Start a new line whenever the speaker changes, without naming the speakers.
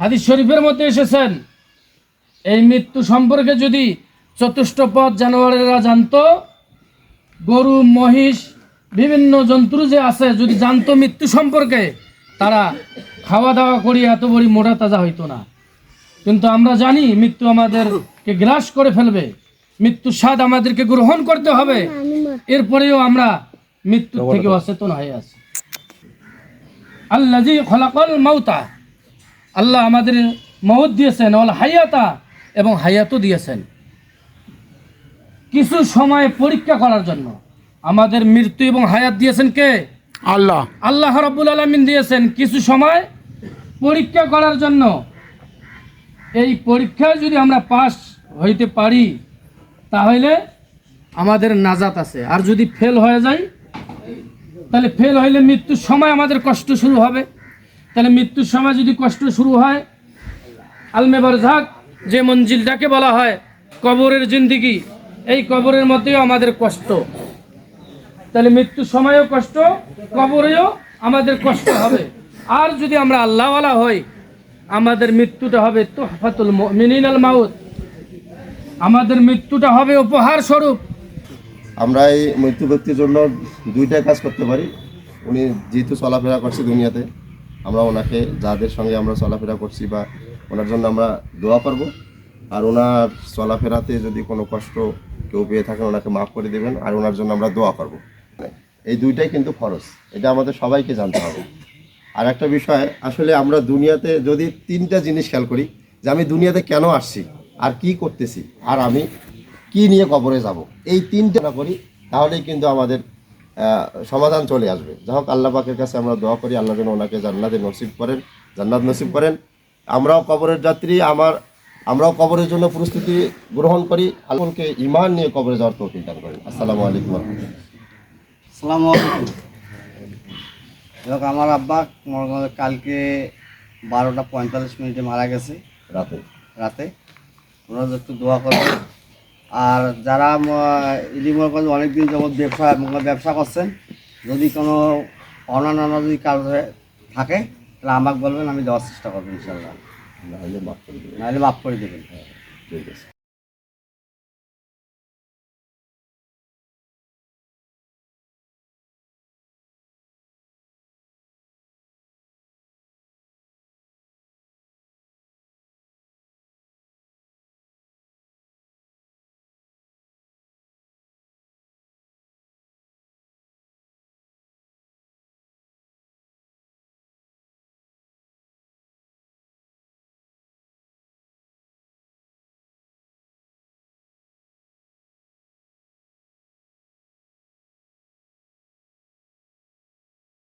হাদিস শরীফের মধ্যে এসেছেন, এই মৃত্যু সম্পর্কে যদি চতুষ্টপদ জানোয়ারেরা জানতো, গরু, মহিষ, বিভিন্ন জন্তু যে আছে, যদি জানতো মৃত্যু সম্পর্কে, তারা খাওয়া দাওয়া করি এত বড়ি মোটা তাজা হইতো না। কিন্তু আমরা জানি মৃত্যু আমাদেরকে গ্রাস করে ফেলবে। মৃত্যুর স্বাদ আমাদেরকে গ্রহণ করতে হবে। এরপরেও আমরা মৃত্যু থেকে অচেতন হয়ে আছি। আল্লাহ খলাকল মাউতা। আল্লাহ আমাদের মৌত দিয়েছেন অল হায়াতা এবং হায়াতও দিয়েছেন। কিছু সময় পরীক্ষা করার জন্য। আমাদের মৃত্যু এবং হায়াত দিয়েছেন কে?
আল্লাহ।
আল্লাহ রাব্বুল আলামিন দিয়েছেন। কিছু সময় পরীক্ষা করার জন্য। এই পরীক্ষায় যদি আমরা পাস হইতে পারি তাহলে আমাদের নাজাত আছে। আর যদি ফেল হয়ে যায় তাহলে ফেল হইলে মৃত্যুর সময় আমাদের কষ্ট শুরু হবে। তাহলে মৃত্যুর সময় যদি কষ্ট শুরু হয়, আলমে বারঝাক যে মঞ্জিলটাকে বলা হয়, কবরের জিন্দিগি, এই কবরের মধ্যেও আমাদের কষ্ট। তাহলে মৃত্যুর সময়ও কষ্ট, কবরেও আমাদের কষ্ট হবে। আর যদি আমরা আল্লাহওয়ালা হই, আমাদের মৃত্যুটা হবে তোহফাতুল মিনিনাল মাউত। আমাদের মৃত্যুটা হবে উপহার স্বরূপ।
আমরা এই মৃত্যু ব্যক্তির জন্য দুইটা কাজ করতে পারি। উনি যেহেতু চলাফেরা করছে দুনিয়াতে। আমরা ওনাকে, যাদের সঙ্গে আমরা চলাফেরা করছি বা ওনার জন্য আমরা দোয়া করব। আর ওনার চলাফেরাতে যদি কোনো কষ্ট কেউ পেয়ে থাকেন, ওনাকে মাফ করে দেবেন। আর ওনার জন্য আমরা দোয়া করব। এই দুইটাই কিন্তু ফরজ। এটা আমাদের সবাইকে জানতে হবে। আর একটা বিষয়, আসলে আমরা দুনিয়াতে যদি তিনটা জিনিস খেয়াল করি, যে আমি দুনিয়াতে কেন আসছি, আর কি করতেছি, আর আমি কি নিয়ে কবরে যাব, এই তিনটা করি, তাহলেই কিন্তু আমাদের সমাধান চলে আসবে। যাই হোক আল্লাহ পাকের কাছে আমরা দোয়া করি আল্লাহ যেন ওনাকে জান্নাতে নসিব করেন জান্নাত নসিব করেন। আমরাও কবরের যাত্রী আমার আমরাও কবরের জন্য প্রস্তুতি গ্রহণ করি। আল্লাহকে ইমান নিয়ে কবরে যাওয়ার তৌফিক দান করেন। আসসালামু আলাইকুম
আসসালামু আলাইকুম। আমার আব্বা মনে কালকে বারোটা পঁয়তাল্লিশ মিনিটে মারা গেছে।
রাতে।
রাতে। ওনারা একটু দোয়া করবেন। আর যারা ইডি মনে করেন অনেকদিন যখন ব্যবসা ব্যবসা করছেন যদি কোনো অন্যান্য যদি কাজ থাকে তাহলে আমাকে বলবেন আমি দেওয়ার চেষ্টা করব ইনশাল্লাহ।
নাহলে মাফ করে দেবেন।
নাহলে মাফ করে দেবেন।
ঠিক আছে।